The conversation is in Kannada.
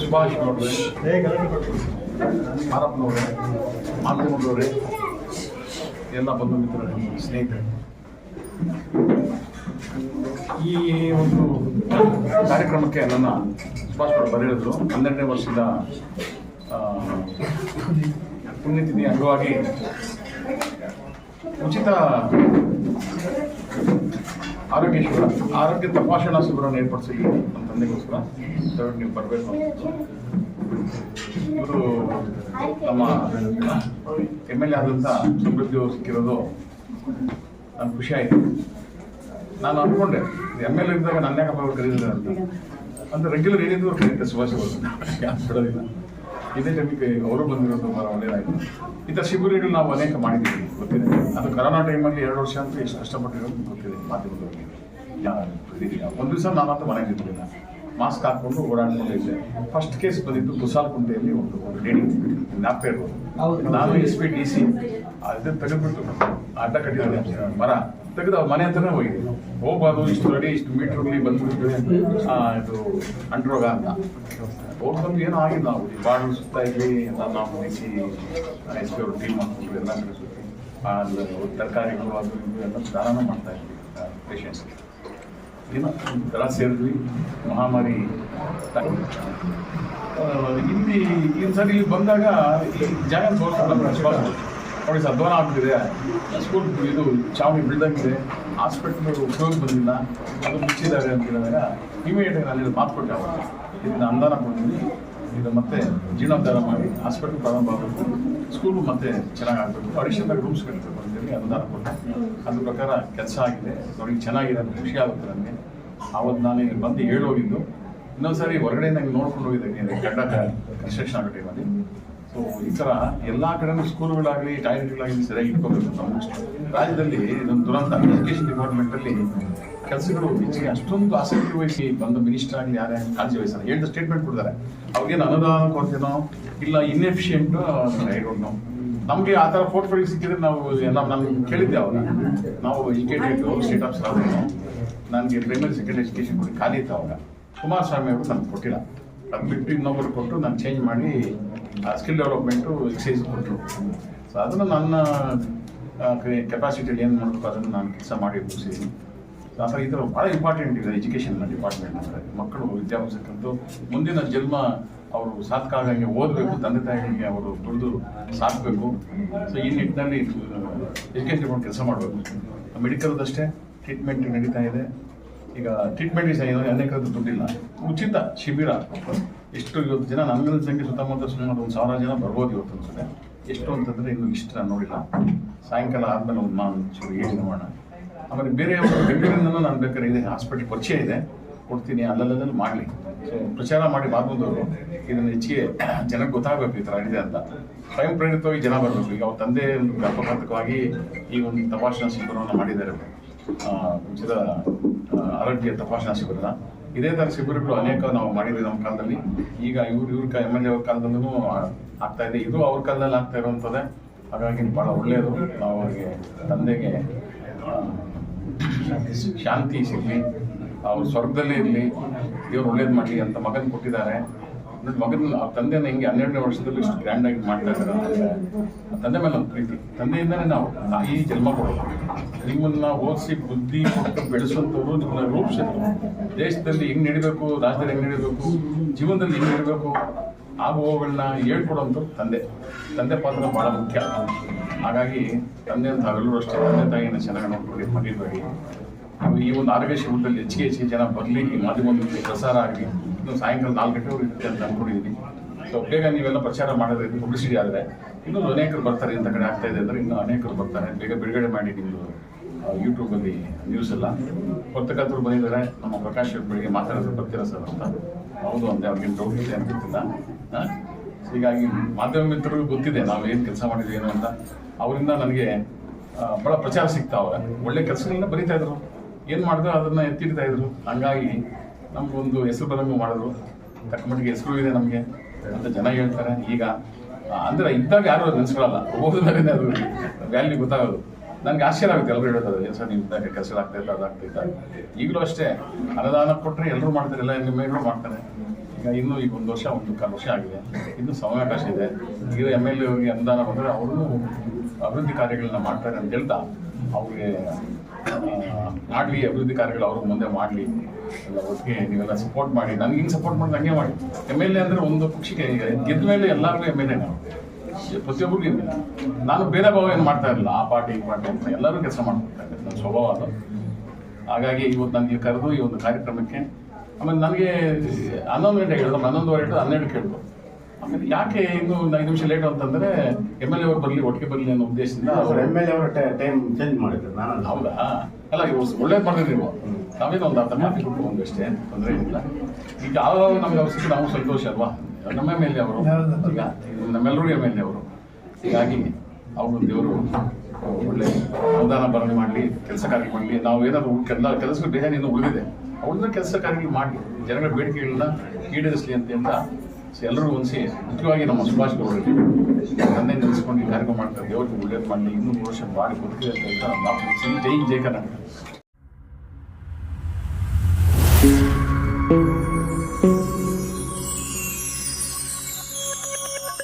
ಸುಭಾಷ್ ನೋಡ್ರಿ. ಮಾರಪ್ಪನವ್ರೆ ಮಾಧ್ಯಮದವರೇ ಎಲ್ಲ ಬಂಧು ಮಿತ್ರರೇ ಸ್ನೇಹಿತರೆ. ಈ ಒಂದು ಕಾರ್ಯಕ್ರಮಕ್ಕೆ ನನ್ನ ಸುಭಾಷ್ ಅವರು ಬರೆಯೋದು ಹನ್ನೆರಡನೇ ವರ್ಷದ ಪುಣ್ಯತಿಥಿ ಅಂಗವಾಗಿ ಉಚಿತ ಆರೋಗ್ಯ ಆರೋಗ್ಯ ತಪಾಸಣಾ ಶಿಬಿರವನ್ನು ಏರ್ಪಡಿಸಿ ನಮ್ಮ ತಂದೆಗೋಸ್ಕರ ದಯವಿಟ್ಟು ನೀವು ಬರಬೇಕು ಇವರು ನಮ್ಮ ಎಂ ಎಲ್ ಎ ಆದಂಥ ಸಮೃದ್ಧಿ ಸಿಕ್ಕಿರೋದು ನನಗೆ ಖುಷಿ ಆಯಿತು. ನಾನು ಅಂದ್ಕೊಂಡೆ ಎಂ ಎಲ್ ಎ ಇದ್ದಾಗ ನನ್ನ ಯಾಕಪ್ಪ ಅವ್ರು ಅಂತ. ಅಂದರೆ ರೆಗ್ಯುಲರ್ ಏನಿದ್ರು ಕರೀತಾರೆ, ಸುಭಾಷ್ ಅವರು. ಬಿಡೋದಿಲ್ಲ ಇದೇ ಟೈಮಿಗೆ ಅವರು ಬಂದಿರೋದು ಬಹಳ ಒಳ್ಳೆಯದಾಯಿತು ಇಂಥ ಶಿಬಿರಗಳು ನಾವು ಅನೇಕ ಮಾಡಿದ್ದೀವಿ. ಗೊತ್ತಿದೆ? ಅದು ಕರೋನಾ ಟೈಮಲ್ಲಿ ಎರಡು ವರ್ಷ ಅಂತ ಎಷ್ಟು ಕಷ್ಟಪಟ್ಟಿರೋದು ಗೊತ್ತಿದೆ. ಮಾಧ್ಯಮದವರಿಗೆ. ಯಾ- ಇದೀಗ. ಒಂದು ದಿವಸ ನಾನಂತೂ ಮನೆಗೆ ಇರಲಿಲ್ಲ ಮಾಸ್ಕ್ ಹಾಕೊಂಡು ಓಡಾಡ್ಕೊಂಡು ಇದ್ದೆ. ಫಸ್ಟ್ ಕೇಸ್ ಬಂದಿದ್ದು ಕುಸಾಲ್ಕುಂಟೆಯಲ್ಲಿ ಒಂದು ಒಂದು ಲೇಡಿ ಜ್ಞಾಪಕ ಇರ್ಬೋದು ನಾನು ಎಸ್ ಪಿ ಡಿ ಸಿ. ಅದನ್ನು ತೆಗೆದುಬಿಟ್ಟು ಅಡ್ಡ ಕಟ್ಟಿದ್ದಾರೆ. ಮರ. ತೆಗೆದು ಅವ್ರ ಮನೆ ಹತ್ರನೇ ಹೋಗಿದ್ವಿ ಹೋಗ್ಬಾರ್ದು ಇಷ್ಟು ರೆಡಿ ಇಷ್ಟು ಮೀಟ್ರಲ್ಲಿ ಬಂದ್ಬಿಟ್ಟು ಆ, ಇದು ಅಂಟ್ರೋಗ ಅಂತ. ಹೋಗಿ ಬಂದು ಏನೂ ಆಗಿಲ್ಲ ನಾವು ಬಾಳು ಸುತ್ತ ಇಲ್ಲಿ ಎಲ್ಲ ನಾವು ಎಸ್ ಪಿ ಅವರು ಟೀಮ್ ಎಲ್ಲ ತರಕಾರಿಗಳು ಅದು ಇದು ಎಲ್ಲ ದಾನ ಮಾಡ್ತಾ ಇದ್ವಿ ಪೇಷಂಟ್ಸ್ಗೆ ಏನೋ ಒಂಥರ ಸೇರಿದ್ವಿ. ಮಹಾಮಾರಿ ಇಲ್ಲಿ ಈ ಸರಿ ಬಂದಾಗ ಈ ಜಾಗ ತೋರಿಸ್ಕೊಳ್ಳೋದು ನೋಡಿ ಸರ್ ಆಗ್ತಿದೆ ಸ್ಕೂಲ್ ಇದು ಚಾವಣಿ ಬಿಲ್ದಂಗಿದೆ ಹಾಸ್ಪಿಟ್ಲ್ ಉಪಯೋಗ ಬಂದಿಲ್ಲ ಅದು ಮುಚ್ಚಿದ್ದಾರೆ ಅಂತ ಹೇಳಿದಾಗ ಇಮಿಡಿಯೇಟ್ ಅಲ್ಲಿ ಮಾತು ಕೊಟ್ಟೆ ಅವಾಗ ಇದನ್ನ ಅನುದಾನ ಕೊಡ್ತೀನಿ. ಇದು ಮತ್ತೆ ಜೀರ್ಣೋದ್ಧಾರ ಮಾಡಿ ಹಾಸ್ಪಿಟ್ಲ್ ಪ್ರಾರಂಭ ಆಗಬೇಕು ಸ್ಕೂಲು ಮತ್ತೆ ಚೆನ್ನಾಗಿ ಆಗಬೇಕು. ಅಡಿಷನಲ್ ರೂಮ್ಸ್ ಕಟ್ಟಬೇಕು ಅಂತೇಳಿ ಅನುದಾನ ಕೊಟ್ಟೆ. ಅದ್ರ ಪ್ರಕಾರ ಕೆಲಸ ಆಗಿದೆ. ಅವ್ರಿಗೆ ಚೆನ್ನಾಗಿದೆ ಅಂತ ಖುಷಿ ಆಗುತ್ತೆ ನನಗೆ. ಆವತ್ತು ನಾನು ಇಲ್ಲಿ ಬಂದು ಹೇಳೋಗಿದ್ದು, ಇನ್ನೊಂದ್ಸರಿ ಹೊರಗಡೆ ನಂಗೆ ನೋಡ್ಕೊಂಡು ಹೋಗಿದ್ದೆ ಗಡ್ಡ ಕನ್ಸ್ಟ್ರಕ್ಷನ್ ಆಗೋ ಟೈಮಲ್ಲಿ. ಸೊ ಈ ಥರ ಎಲ್ಲ ಕಡೆನೂ ಸ್ಕೂಲ್ಗಳಾಗಲಿ ಟಾಯ್ಲೆಟ್ಗಳಾಗಲಿ ಸರಿಯಾಗಿ ಇಟ್ಕೋಬೇಕು ನಾವು. ರಾಜ್ಯದಲ್ಲಿ ಇದೊಂದು ದುರಂತ. ಡಿಪಾರ್ಟ್ಮೆಂಟ್ ಡಿಪಾರ್ಟ್ಮೆಂಟಲ್ಲಿ ಕೆಲಸಗಳು ಹೆಚ್ಚಿಗೆ ಅಷ್ಟೊಂದು ಆಸಕ್ತಿ ವಹಿಸಿ ಬಂದ ಮಿನಿಸ್ಟರ್ ಆಗಲಿ ಯಾರೇ ಕಾಳಜಿ ವಹಿಸಲ್ಲ. ಎರಡು ಸ್ಟೇಟ್ಮೆಂಟ್ ಕೊಡ್ತಾರೆ. ಅವ್ರಿಗೇನು ಅನುದಾನ ಕೊಡ್ತೀನೋ ಇಲ್ಲ ಇನ್ಎಫಿಷಿಯೆಂಟು ಐ ಡೋಂಟ್ ನೋ ನಮಗೆ ಆ ಥರ ಪೋರ್ಟ್ಫೋಲಿಯೋ ಸಿಕ್ಕಿದ್ರೆ ನಾವು ಎಲ್ಲ ನಾನು ಕೇಳಿದ್ದೆ ಅವಾಗ. ನಾವು ಎಜುಕೇಟೆಡ್ ಸ್ಟೇಟ್ ಆಫ್ ಸರ್ ನನಗೆ ಪ್ರೈಮರಿ ಸೆಕೆಂಡರಿ ಎಜುಕೇಶನ್ ಕೊಡಿ ಖಾಲಿ ಇತ್ತು ಅವಾಗ. ಕುಮಾರಸ್ವಾಮಿ ಅವರು ನಮ್ಗೆ ಕೊಟ್ಟಿಲ್ಲ. ಬಿಟ್ಟು ಇನ್ನೊಬ್ಬರು ಕೊಟ್ಟು ನಾನು ಚೇಂಜ್ ಮಾಡಿ ಸ್ಕಿಲ್ ಡೆವಲಪ್ಮೆಂಟು ಎಕ್ಸೈಸ್ ಕೊಟ್ಟರು ಸೊ ಅದನ್ನು ನನ್ನ ಕೆಪಾಸಿಟಿಯಲ್ಲಿ ಏನು ಮಾಡಬೇಕು ಅದನ್ನು ನಾನು ಕೆಲಸ ಮಾಡಿ ಮುಗಿಸಿದ್ದೀನಿ ಆ ಥರ ಈ ಥರ ಭಾಳ ಇಂಪಾರ್ಟೆಂಟ್ ಇದೆ ಎಜುಕೇಷನ್ ಡಿಪಾರ್ಟ್ಮೆಂಟ್ ಅಂದರೆ. ಮಕ್ಕಳು ವಿದ್ಯಾಭ್ಯಾಸಕ್ಕಂತೂ ಮುಂದಿನ ಜನ್ಮ ಅವರು ಸಾರ್ಥಕಾಗಂಗೆ ಓದಬೇಕು, ತಂದೆ ತಾಯಿಗಳಿಗೆ ಅವರು ದುಡಿದು ಸಾಕಬೇಕು. ಸೊ ಈ ನಿಟ್ಟಿನಲ್ಲಿ ಎಜುಕೇಷನ್ ಕೆಲಸ ಮಾಡಬೇಕು. ಮೆಡಿಕಲ್ದಷ್ಟೇ ಟ್ರೀಟ್ಮೆಂಟ್ ನಡೀತಾ ಇದೆ. ಈಗ ಟ್ರೀಟ್ಮೆಂಟ್ is ಅನೇಕ ದುಡ್ಡಿಲ್ಲ. ಉಚಿತ ಶಿಬಿರ. ಎಷ್ಟು ಇವತ್ತು ಜನ ನಮ್ಮಲ್ಲಿ ಸಂಖ್ಯೆ ಸುತ್ತಮುತ್ತ ಸುಮಾರು ಒಂದು ಸಾವಿರ ಜನ ಬರ್ಬೋದು ಇವತ್ತು ಅನ್ಸುತ್ತೆ. ಎಷ್ಟು ಅಂತಂದ್ರೆ ಇನ್ನು ಇಷ್ಟ ನೋಡಿಲ್ಲ. ಸಾಯಂಕಾಲ ಆದ್ಮೇಲೆ ಒಂದು ನಾನು ಚೂರು ಮಾಡೋಣ ನೋಡೋಣ. ಆಮೇಲೆ ಬೇರೆ ಬೆಂಗಳೂರಿನಲ್ಲೂ ನಾನು ಬೇಕಾದ್ರೆ ಇದೆ ಹಾಸ್ಪಿಟ್ಲ್ ಪರಿಚಯ ಇದೆ. ಕೊಡ್ತೀನಿ, ಅಲ್ಲಲ್ಲಲ್ಲಿ ಮಾಡಲಿ. ಪ್ರಚಾರ ಮಾಡಿ ಮಾಧ್ಯಮದವರು ಇದನ್ನು ಹೆಚ್ಚಿಗೆ ಜನಕ್ಕೆ ಗೊತ್ತಾಗಬೇಕು ಈ ಥರ ಇದೆ ಅಂತ. ಸ್ವಯಂ ಪ್ರೇರಿತವಾಗಿ ಜನ ಬರಬೇಕು. ಈಗ ಅವ್ರ ತಂದೆ ಒಂದು ಗರ್ಭಪಾತಕವಾಗಿ ಈ ಒಂದು ತಪಾಸಣಾ ಶಿಬಿರವನ್ನು ಮಾಡಿದ್ದಾರೆ. ಆರೋಗ್ಯ ತಪಾಸಣಾ ಶಿಬಿರದ ಇದೇ ಥರ ಶಿಬಿರಗಳು ಅನೇಕ ನಾವು ಮಾಡಿದ್ವಿ ನಮ್ಮ ಕಾಲದಲ್ಲಿ. ಈಗ ಇವ್ರು ಇವ್ರ ಎಂ ಎಲ್ ಎ ಅವ್ರ ಕಾಲದಲ್ಲೂ ಆಗ್ತಾ ಇದೆ. ಇದು ಅವ್ರ ಕಾಲದಲ್ಲಿ ಆಗ್ತಾ ಇರುವಂಥದ್ದೇ ಹಾಗಾಗಿ ಭಾಳ ಒಳ್ಳೆಯದು ನಾವು ಅವರಿಗೆ ತಂದೆಗೆ ಶಾಂತಿ ಸಿಗಲಿ. ಅವ್ರ ಸ್ವರ್ಗದಲ್ಲೇ ಇರಲಿ. ದೇವ್ರು ಒಳ್ಳೇದು ಮಾಡಲಿ ಅಂತ ಮಗನ್ ಕೊಟ್ಟಿದ್ದಾರೆ. ನೋಡಿ ಮಗನ, ಆ ತಂದೆನ ಹಿಂಗೆ ಹನ್ನೆರಡನೇ ವರ್ಷದಲ್ಲಿ ಇಷ್ಟು ಗ್ರ್ಯಾಂಡ್ ಆಗಿ ಮಾಡ್ತಾ ಇದ್ದಾರೆ. ತಂದೆ ಮೇಲೆ ಒಂದು ಪ್ರೀತಿ. ತಂದೆಯಿಂದನೇ ನಾವು ತಾಯಿ ಜನ್ಮ ಕೊಡೋದು. ನಿಮ್ಮನ್ನ ಓದಿಸಿ ಬುದ್ಧಿ ಕೊಟ್ಟು ಬೆಳೆಸುವಂಥವ್ರು ನಿಮ್ಮನ್ನ ರೂಪಿಸಿದ್ರು. ದೇಶದಲ್ಲಿ ಹೆಂಗ್ ನಡಿಬೇಕು, ರಾಜ್ಯದಲ್ಲಿ ಹೆಂಗ್ ನಡಿಬೇಕು, ಜೀವನದಲ್ಲಿ ಹೆಂಗ್ ನಡಿಬೇಕು ಆಗುವವುಗಳನ್ನ ಹೇಳ್ಕೊಡೋಂಥ ತಂದೆ. ತಂದೆ ಪಾತ್ರ ಬಹಳ ಮುಖ್ಯ. ಹಾಗಾಗಿ ತಂದೆ ಅಂತ ಅಷ್ಟೇ, ತಂದೆ ತಾಯಿಯನ್ನು ಚೆನ್ನಾಗಿ ನೋಡ್ಕೊಳ್ಳಿ ಈ ಒಂದು ಆರೋಗ್ಯ ಶಿಬಿರದಲ್ಲಿ ಹೆಚ್ಚಿಗೆ ಹೆಚ್ಚಿಗೆ ಜನ ಬರಲಿ, ಈ ಮಾಧ್ಯಮದಲ್ಲಿ ಪ್ರಸಾರ ಆಗಲಿ. ಇನ್ನು ಸಾಯಂಕಾಲ ನಾಲ್ಕು ಗಂಟೆವರೆಗೂ ಇರುತ್ತೆ ಅಂತ ಅಂದ್ಕೊಂಡಿದ್ದೀನಿ ಸೊ ಬೇಗ ನೀವೆಲ್ಲ ಪ್ರಚಾರ ಮಾಡೋದ್ರಿಂದ ಪಬ್ಲಿಸಿಟಿ ಆದರೆ ಇನ್ನೂ ಅನೇಕರು ಬರ್ತಾರೆ ಅಂತ ಕಡೆ ಆಗ್ತಾ ಇದೆ ಅಂದರೆ ಇನ್ನೂ ಅನೇಕರು ಬರ್ತಾರೆ. ಬೇಗ ಬಿಡುಗಡೆ ಮಾಡಿ ನಿಮ್ಮದು ಯೂಟ್ಯೂಬಲ್ಲಿ ನ್ಯೂಸ್ ಎಲ್ಲ. ಪತ್ರಕರ್ತರು ಬಂದಿದ್ದಾರೆ. ನಮ್ಮ ಪ್ರಕಾಶ್ ಬೆಳಿಗ್ಗೆ ಮಾತಾಡೋದು ಬರ್ತೀರ ಸರ್ ಅಂತ. ಹೌದು ಅಂದೆ, ಅವ್ರಿಗೆ ಡೌಟ್ ಇದೆ ಹಾಂ? ಹೀಗಾಗಿ ಮಾಧ್ಯಮ ಮಿತ್ರರಿಗೂ ಗೊತ್ತಿದೆ ನಾವು ಏನು ಕೆಲಸ ಮಾಡಿದ್ವಿ ಏನು ಅಂತ. ಅವರಿಂದ ನನಗೆ ಭಾಳ ಪ್ರಚಾರ ಸಿಗ್ತಾವೆ ಒಳ್ಳೆ ಕೆಲಸಗಳನ್ನ ಬರೀತಾ ಇದ್ರು. ಏನು ಮಾಡಿದ್ರು ಅದನ್ನು ಎತ್ತಿಡ್ತಾ ಇದ್ರು. ಹಂಗಾಗಿ ನಮ್ಗೊಂದು ಹೆಸರು ಬರಂಗ ಮಾಡಿದ್ರು. ತಕ್ಕ ಮಟ್ಟಿಗೆ ಹೆಸರು ಇದೆ ನಮಗೆ ಅಂತ ಜನ ಹೇಳ್ತಾರೆ. ಈಗ ಅಂದ್ರೆ ಇದ್ದಾಗ ಯಾರು ನೆನೆಸ್ಕೊಳ್ಳಲ್ಲ ಹೋದ್ಮೇಲೆ ಅದು ವ್ಯಾಲ್ಯೂ ಗೊತ್ತಾಗೋದು. ನನಗೆ ಆಶ್ಚರ್ಯ ಆಗುತ್ತೆ ಎಲ್ಲರೂ ಏನು ಸರ್ ಇದ್ದಾಗ ಕೆಲಸ ಆಗ್ತೈತೆ ಅದಾಗ್ತೈತೆ ಈಗಲೂ ಅಷ್ಟೇ, ಅನುದಾನ ಕೊಟ್ಟರೆ ಎಲ್ಲರೂ ಮಾಡ್ತಾರೆ, ಎಲ್ಲ ಮೇಲೂ ಮಾಡ್ತಾರೆ. ಈಗ ಇನ್ನೂ ಈಗ ಒಂದು ವರ್ಷ, ಒಂದು ಕಾಲು ವರ್ಷ ಆಗಿದೆ. ಇನ್ನೂ ಸಮಯಾವಕಾಶ ಇದೆ. ಈಗ ಎಂ ಎಲ್ ಎಗೆ ಅನುದಾನ ಬಂದರೆ ಅವರು ಅಭಿವೃದ್ಧಿ ಕಾರ್ಯಗಳನ್ನ ಮಾಡ್ತಾರೆ ಅಂತ ಹೇಳ್ತಾ, ಅವ್ರಿಗೆ ಮಾಡಲಿ ಅಭಿವೃದ್ಧಿ ಕಾರ್ಯಗಳು ಅವ್ರಿಗೆ ಮುಂದೆ ಮಾಡಲಿ. ಎಲ್ಲ ಒಟ್ಟಿಗೆ ನೀವೆಲ್ಲ ಸಪೋರ್ಟ್ ಮಾಡಿ. ನನಗೆ ಹಿಂಗೆ ಸಪೋರ್ಟ್ ಮಾಡಿ ಹಂಗೆ ಮಾಡಿ. ಎಂ ಎಲ್ ಎ ಅಂದರೆ ಒಂದು ಪಕ್ಷಕ್ಕೆ ಗೆದ್ದ ಮೇಲೆ ಎಲ್ಲರಿಗೂ ಎಂ ಎಲ್ ಎ ನಾವು ಪ್ರತಿಯೊಬ್ಬರಿಗೂ ನಾನು ಬೇರೆ ಭಾವ ಏನು ಮಾಡ್ತಾ ಇರಲಿಲ್ಲ. ಆ ಪಾರ್ಟಿ, ಈ ಪಾರ್ಟಿ ಅಂತ ಎಲ್ಲರೂ ಕೆಲಸ ಇದ್ದೆ ನನ್ನ ಸ್ವಭಾವ ಅದು. ಹಾಗಾಗಿ ಇವತ್ತು ನನಗೆ ಕರೆದು ಈ ಒಂದು ಕಾರ್ಯಕ್ರಮಕ್ಕೆ, ಆಮೇಲೆ ನನಗೆ ಹನ್ನೊಂದು ಗಂಟೆ ಹೇಳಿದ್ರು ಹನ್ನೊಂದುವರೆ ಟು ಹನ್ನೆರಡು ಕೇಳಿದ್ರು. ಆಮೇಲೆ ಯಾಕೆ ಇನ್ನು ಒಂದು ಐದು ನಿಮಿಷ ಲೇಟ್ ಅಂತಂದ್ರೆ ಎಂ ಎಲ್ ಎ ಅವ್ರು ಬರಲಿ ಒಟ್ಟಿಗೆ ಬರಲಿ ಅನ್ನೋ ಉದ್ದೇಶದಿಂದ ಅವರು ಎಂ ಎಲ್ ಎ ಅವರ ಟೈಮ್ ಚೇಂಜ್ ಮಾಡಿದ್ರು ನಾನು ಹೌದಾ? ಅಲ್ಲ ಇವರು ಒಳ್ಳೇದು ಮಾಡಿದ್ರಿ ನೀವು. ನಾವೇನೋ ಒಂದು ಅರ್ಧ ಮಾತಿ ಕೊಟ್ಟು ಅಷ್ಟೇ ತೊಂದರೆ ಇಲ್ಲ ಈಗ ಯಾವ ನಮ್ಗೆ ಅವ್ರು ಸಿಕ್ಕಿ ನಾವು ಸಂತೋಷ ಅಲ್ವಾ? ನಮ್ಮ ಮೇಲೆ ಅವರು. ಈಗ ಇದು ನಮ್ಮೆಲ್ಲರೂ ಎಂ ಎಲ್ ಎ ಅವರು. ಹೀಗಾಗಿ ಅವರು ದೇವರು ಒಳ್ಳೆ ಅನುದಾನ ಭರಣೆ ಮಾಡಲಿ ಕೆಲಸ ಕಾರ್ಯ ಮಾಡಲಿ. ನಾವು ಏನಾದ್ರು ಕೆಲ ಕೆಲಸ ಡಿಸೈನ್ ಇನ್ನೂ ಉಳಿದಿದೆ. ಅವ್ರನ್ನ ಕೆಲಸ ಕಾರ್ಯಗಳು ಮಾಡಲಿ. ಜನಗಳ ಬೇಡಿಕೆಗಳನ್ನ ಈಡೇರಿಸಲಿ ಅಂತ ಎಲ್ಲರೂ ಒಂದ್ಸಿ ಮುಖ್ಯವಾಗಿ ನಮ್ಮ ಸುಭಾಷ್ ಗೌಡರಿಗೆ ತಂದೆ ನೆನೆಸ್ಕೊಂಡು ಕಾರ್ಯಕ್ರಮ ಮಾಡ್ತಾರೆ ದೇವರಿಗೆ ಒಳ್ಳೇದು ಮಾಡಿ ಇನ್ನೂ ವರ್ಷ ಬಾಡಿ ಬದುಕಿದೆ ಅಂತ ಹೇಳ್ತಾರೆ. ಜೈ ಜೈ ಕರ್ನಾಟಕ.